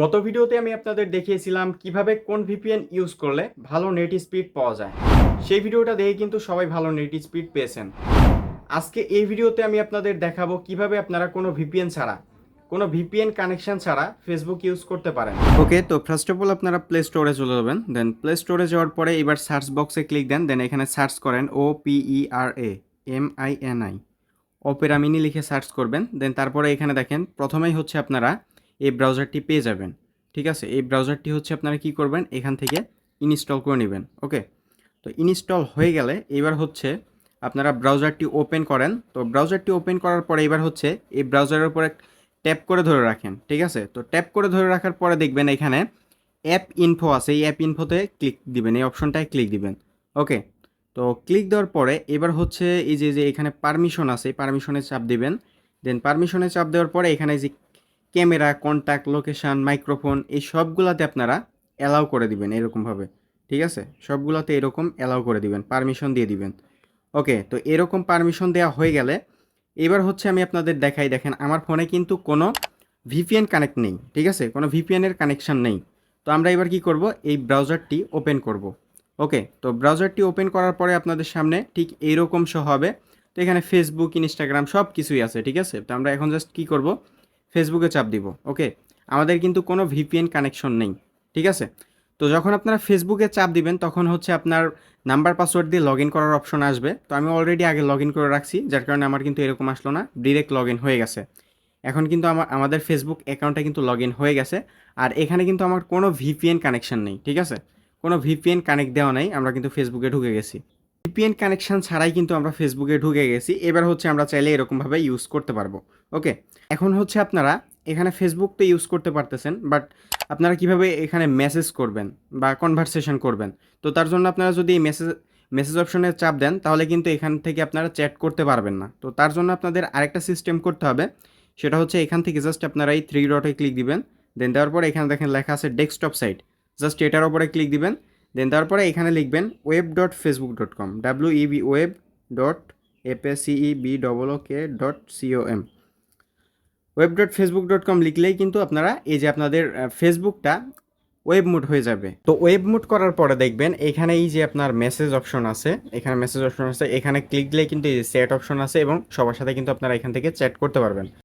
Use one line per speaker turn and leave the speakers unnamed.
গত ভিডিওতে আমি আপনাদের দেখিয়েছিলাম কীভাবে কোন ভিপিএন ইউজ করলে ভালো নেট স্পিড পাওয়া যায়। সেই ভিডিওটা দেখে কিন্তু সবাই ভালো নেট স্পিড পেয়েছেন। আজকে এই ভিডিওতে আমি আপনাদের দেখাবো কীভাবে আপনারা কোনো ভিপিএন ছাড়া, কোনো ভিপিএন কানেকশন ছাড়া ফেসবুক ইউজ করতে পারেন। ওকে তো ফার্স্ট অফ অল আপনারা প্লে স্টোরে চলে যাবেন দেন প্লে স্টোরে যাওয়ার পরে এবার সার্চ বক্সে ক্লিক দেন দেন এখানে সার্চ করেন O P E R A M I N I Opera Mini লিখে সার্চ করবেন দেন তারপরে এখানে দেখেন, প্রথমেই হচ্ছে আপনারা এই ব্রাউজারটি পেয়ে যাবেন। ঠিক আছে? এই ব্রাউজারটি হচ্ছে আপনারা কি করবেন? এখান থেকে ইনস্টল করে নেবেন। ওকে তো ইনস্টল হয়ে গেলে এবার হচ্ছে আপনারা ব্রাউজারটি ওপেন করেন। তো ব্রাউজারটি ওপেন করার পরে এবার হচ্ছে এই ব্রাউজারের উপরে ট্যাপ করে ধরে রাখেন। ঠিক আছে? তো ট্যাপ করে ধরে রাখার পরে দেখবেন এখানে অ্যাপ ইনফো আছে। এই অ্যাপ ইনফোতে ক্লিক দিবেন। এই অপশনটায় ক্লিক দিবেন। ওকে তো ক্লিক দেওয়ার পরে এবার হচ্ছে এই যে যে এখানে পারমিশন আছে পারমিশনে চাপ দিবেন। দেন পারমিশনে চাপ দেওয়ার পরে এখানে যে ক্যামেরা কন্ট্যাক্ট লোকেশান মাইক্রোফোন এই সবগুলাতে আপনারা অ্যালাউ করে দিবেন এরকমভাবে, ঠিক আছে? সবগুলোতে এরকম অ্যালাউ করে দিবেন পারমিশন দিয়ে দিবেন। ওকে তো এরকম পারমিশন দেওয়া হয়ে গেলে, এবার হচ্ছে আমি আপনাদের দেখাই, দেখেন আমার ফোনে কিন্তু কোনো ভিপিএন কানেক্ট নেই, ঠিক আছে? কোনো ভিপিএনের কানেকশান নেই। তো আমরা এবার কি করব? এই ব্রাউজারটি ওপেন করব। ওকে তো ব্রাউজারটি ওপেন করার পরে আপনাদের সামনে ঠিক এইরকম শো হবে। তো এখানে ফেসবুক ইনস্টাগ্রাম সব কিছুই আছে, ঠিক আছে? তো আমরা এখন জাস্ট কী করব? ফেসবুকে চাপ দিব ওকে আমাদের কিন্তু কোনো ভিপিএন কানেকশন নেই, ঠিক আছে? তো যখন আপনারা ফেসবুকে চাপ দিবেন, তখন হচ্ছে আপনার নাম্বার পাসওয়ার্ড দিয়ে লগ ইন করার অপশন আসবে। তো আমি অলরেডি আগে লগ ইন করে রাখছি, যার কারণে আমার কিন্তু এরকম আসলো না ডিরেক্ট লগ ইন হয়ে গেছে। এখন কিন্তু আমার আমাদের ফেসবুক অ্যাকাউন্টে কিন্তু লগ ইন হয়ে গেছে, আর এখানে কিন্তু আমার কোনো ভিপিএন কানেকশন নেই, ঠিক আছে? কোনো ভিপিএন কানেক্ট দেওয়া নেই, আমরা কিন্তু ফেসবুকে ঢুকে গেছি। ভিপিএন কানেকশন ছাড়াই কিন্তু আমরা ফেসবুকে ঢুকে গেছি। এবার হচ্ছে আমরা চাইলে এরকমভাবে ইউজ করতে পারব। ওকে এখন হচ্ছে আপনারা এখানে ফেসবুক তো ইউজ করতে পারতেছেন বাট আপনারা কীভাবে এখানে মেসেজ করবেন বা কনভারসেশন করবেন? তো তার জন্য আপনারা যদি এই মেসেজ মেসেজ অপশনে চাপ দেন, তাহলে কিন্তু এখান থেকে আপনারা চ্যাট করতে পারবেন না। তো তার জন্য আপনাদের আরেকটা সিস্টেম করতে হবে। সেটা হচ্ছে এখান থেকে জাস্ট আপনারা এই থ্রি ডটে ক্লিক দিবেন দেন দেওয়ার পরে এখানে দেখেন লেখা আছে ডেস্কটপ সাইট জাস্ট এটার ওপরে ক্লিক দিবেন দেন তারপরে এখানে লিখবেন web dot Facebook dot com W E B web dot F A C E B double K dot C O M web dot Facebook dot com লিখলেই কিন্তু আপনারা এই যে আপনাদের ফেসবুকটা ওয়েব মুড হয়ে যাবে। তো ওয়েব মুড করার পরে দেখবেন এখানে এই যে আপনার মেসেজ অপশন আছে, এখানে মেসেজ অপশন আছে, এখানে ক্লিক দিলে কিন্তু এই সেট অপশন আছে এবং সবার সাথে কিন্তু আপনারা এখান থেকে চ্যাট করতে পারবেন।